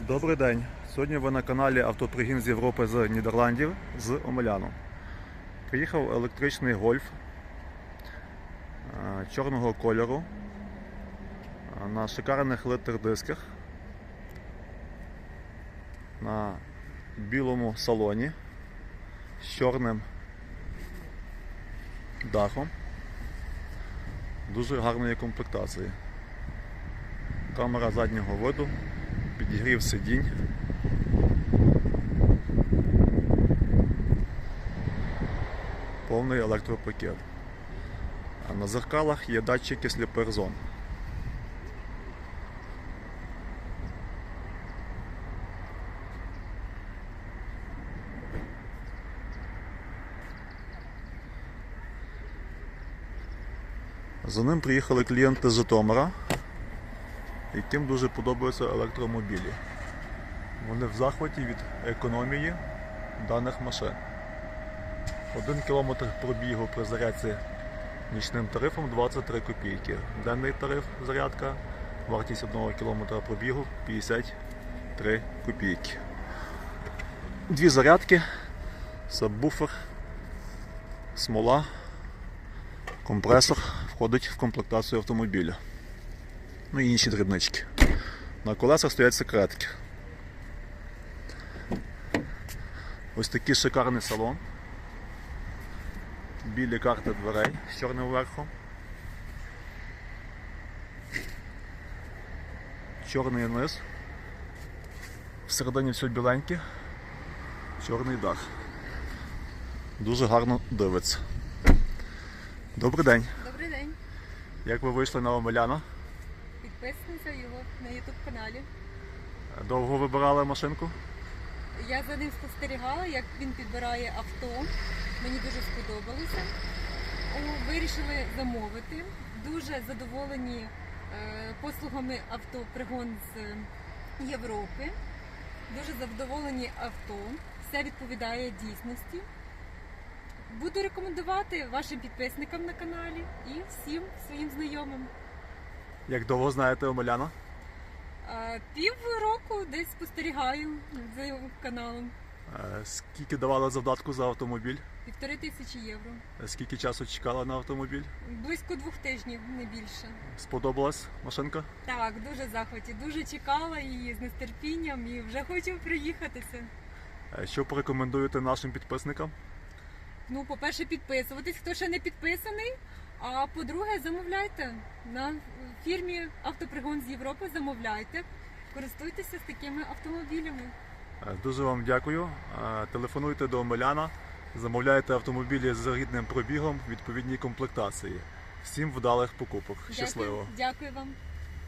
Добрий день. Сьогодні ви на каналі Автопригін з Європи з Нідерландів з Омеляну. Приїхав електричний гольф е, чорного кольору е, на шикарних литр-дисках на білому салоні з чорним дахом. Дуже гарної комплектації. Камера заднього виду, підігрів сидінь. Повний електропакет. А на зеркалах є датчики сліпих. За ним приїхали клієнти з Житомира, яким дуже подобаються електромобілі. Вони в захваті від економії даних машин. Один кілометр пробігу при зарядці нічним тарифом 23 копійки. Денний тариф зарядка, вартість одного кілометра пробігу 53 копійки. Дві зарядки, сабвуфер, смола, компресор входить в комплектацію автомобіля. Ну і інші дрібнички. На колесах стоять секретки. Ось такий шикарний салон. Білі карти дверей з чорним верхом. Чорний низ. Всередині все біленьке. Чорний дах. Дуже гарно дивиться. Добрий день. Добрий день. Як ви вийшли на Омеляна? Підписуйтеся його на YouTube каналі. Довго вибирали машинку? Я за ним спостерігала, як він підбирає авто. Мені дуже сподобалося. Вирішили замовити. Дуже задоволені е, послугами автопригон з е, Європи. Дуже задоволені авто. Все відповідає дійсності. Буду рекомендувати вашим підписникам на каналі і всім своїм знайомим. Як довго знаєте Омеляна? Пів року десь спостерігаю за його каналом. Скільки давали завдатку за автомобіль? Півтори тисячі євро. Скільки часу чекала на автомобіль? Близько двох тижнів, не більше. Сподобалась машинка? Так, дуже в захваті. Дуже чекала її з нетерпінням і вже хочу приїхатися. Що порекомендуєте нашим підписникам? Ну, по-перше, підписуватись, хто ще не підписаний. А по-друге, замовляйте на фірмі Автопригон з Європи. Замовляйте, користуйтеся з такими автомобілями. Е, Дуже вам дякую. Е, Телефонуйте до Омеляна, замовляйте автомобілі з рідним пробігом відповідній комплектації. Всім вдалих покупок. Щасливо! Дякую, дякую вам.